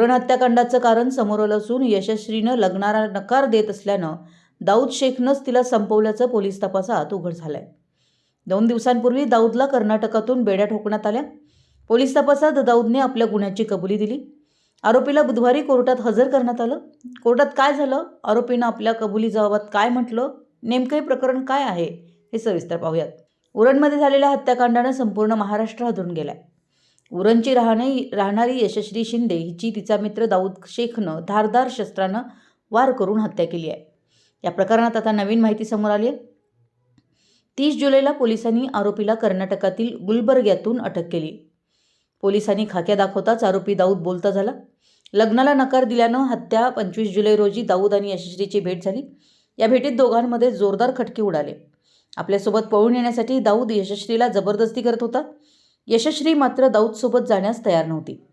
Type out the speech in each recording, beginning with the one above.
उरण हत्याकांडाचं कारण समोर आलं असून यशस्वीनं लग्नाला नकार देत असल्यानं दाऊद शेखनंच तिला संपवल्याचं पोलीस तपासात उघड झालंय. दोन दिवसांपूर्वी दाऊदला कर्नाटकातून बेड्या ठोकण्यात आल्या. पोलीस तपासात दाऊदने आपल्या गुन्ह्याची कबुली दिली. आरोपीला बुधवारी कोर्टात हजर करण्यात आलं. कोर्टात काय झालं? आरोपीनं आपल्या कबुली जबाबात काय म्हटलं? नेमकं हे प्रकरण काय आहे? हे सविस्तर पाहूयात. उरणमध्ये झालेल्या हत्याकांडानं संपूर्ण महाराष्ट्र हादरून गेलाय. उरणची राहणे राहणारी यशस्वी शिंदे हिची तिचा मित्र दाऊद शेखनं धारदार शस्त्रानं वार करून हत्या केली आहे. या प्रकरणात आता नवीन माहिती समोर आली आहे. तीस जुलैला पोलिसांनी आरोपीला कर्नाटकातील गुलबर्ग्यातून अटक केली. पोलिसांनी खाक्या दाखवताच आरोपी दाऊद बोलता झाला. लग्नाला नकार दिल्यानं हत्या पंचवीस जुलै रोजी दाऊद आणि यशस्वीची भेट झाली. या भेटीत दोघांमध्ये जोरदार खटके उडाले. आपल्यासोबत पळून येण्यासाठी दाऊद यशस्वीला जबरदस्ती करत होता. यशश्री मात्र दाऊदसोबत जाण्यास तयार नव्हती.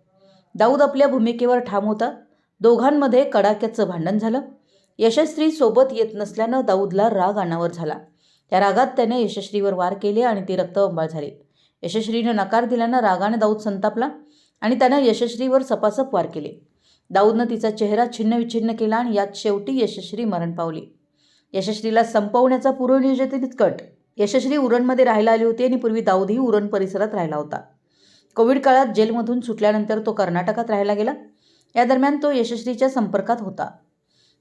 दाऊद आपल्या भूमिकेवर ठाम होता. दोघांमध्ये कडाक्याचं भांडण झालं. यशस्वी सोबत येत नसल्यानं दाऊदला राग अनावर झाला. त्या रागात त्याने यशस्वीवर वार केले आणि ती रक्तबंबाळ झाली. यशस्वीनं नकार दिल्यानं रागाने दाऊद संतापला आणि त्यानं यशस्वीवर सपासप वार केले. दाऊदनं तिचा चेहरा छिन्नविच्छिन्न केला आणि यात शेवटी यशस्वी मरण पावली. यशस्वीला संपवण्याचा पूर्वनियोजित कट यशस्वी उरणमध्ये राहायला आली होती आणि पूर्वी दाऊदही उरण परिसरात राहिला होता. कोविड काळात जेलमधून सुटल्यानंतर तो कर्नाटकात राहायला गेला. या दरम्यान तो यशस्वीच्या संपर्कात होता.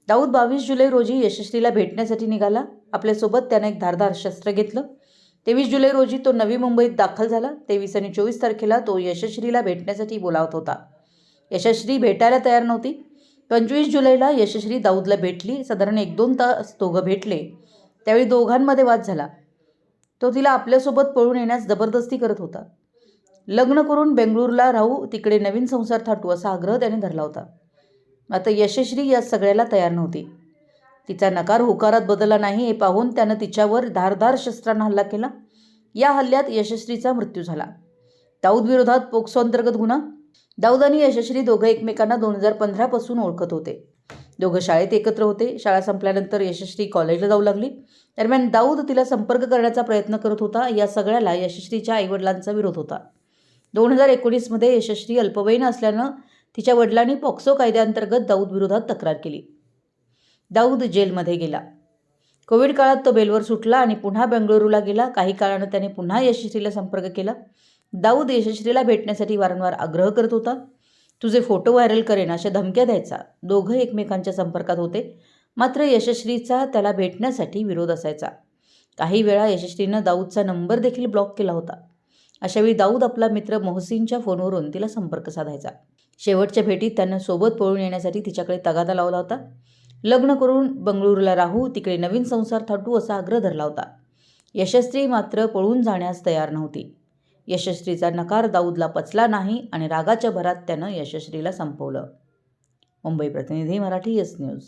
दाऊद बावीस जुलै रोजी यशस्वीला भेटण्यासाठी निघाला. आपल्यासोबत त्याने एक धारदार शस्त्र घेतलं. तेवीस जुलै रोजी तो नवी मुंबईत दाखल झाला. तेवीस आणि चोवीस तारखेला तो यशस्वीला भेटण्यासाठी बोलावत होता. यशस्वी भेटायला तयार नव्हती. पंचवीस जुलैला यशस्वी दाऊदला भेटली. साधारण एक दोन तास दोघं भेटले. त्यावेळी दोघांमध्ये वाद झाला. तो तिला आपल्यासोबत पळून येण्यास जबरदस्ती करत होता. लग्न करून बेंगळूरला राहू तिकडे नवीन संसार थाटू असा आग्रह त्याने धरला होता. आता यशस्वी या सगळ्याला तयार नव्हती. तिचा नकार होकारात बदलला नाही हे पाहून त्यानं तिच्यावर धारधार शस्त्रानं हल्ला केला. या हल्ल्यात यशस्वीचा मृत्यू झाला. दाऊद विरोधात पोक्सो अंतर्गत गुन्हा. दाऊद आणि यशस्वी दोघं एकमेकांना दोन हजार पंधरापासून ओळखत होते. दोघं शाळेत एकत्र होते. शाळा संपल्यानंतर यशस्वी कॉलेजला जाऊ लागली. दरम्यान दाऊद तिला संपर्क करण्याचा प्रयत्न करत होता. या सगळ्याला यशस्वीच्या आईवडिलांचा विरोध होता. दोन हजार एकोणीसमध्ये यशस्वी अल्पवयीन असल्यानं तिच्या वडिलांनी पॉक्सो कायद्याअंतर्गत दाऊद विरोधात तक्रार केली. दाऊद जेलमध्ये गेला. कोविड काळात तो बेलवर सुटला आणि पुन्हा बेंगळुरूला गेला. काही काळानं त्याने पुन्हा यशस्वीला संपर्क केला. दाऊद यशस्वीला भेटण्यासाठी वारंवार आग्रह करत होता. तुझे फोटो व्हायरल करेन अशा धमक्या द्यायचा. दोघं एकमेकांच्या संपर्कात होते. मात्र यशस्वीचा त्याला भेटण्यासाठी विरोध असायचा. काही वेळा यशस्वीनं दाऊदचा नंबर देखील ब्लॉक केला होता. अशावेळी दाऊद आपला मित्र मोहसिनच्या फोनवरून तिला संपर्क साधायचा. शेवटच्या भेटीत त्यानं सोबत पळून येण्यासाठी तिच्याकडे तगादा लावला होता. लग्न करून बंगळुरूला राहू तिकडे नवीन संसार थाटू असा आग्रह धरला होता. यशस्वी मात्र पळून जाण्यास तयार नव्हती. यशस्वीचा नकार दाऊदला पचला नाही आणि रागाच्या भरात त्यानं यशस्वीला संपवलं. मुंबई प्रतिनिधी मराठी यस न्यूज.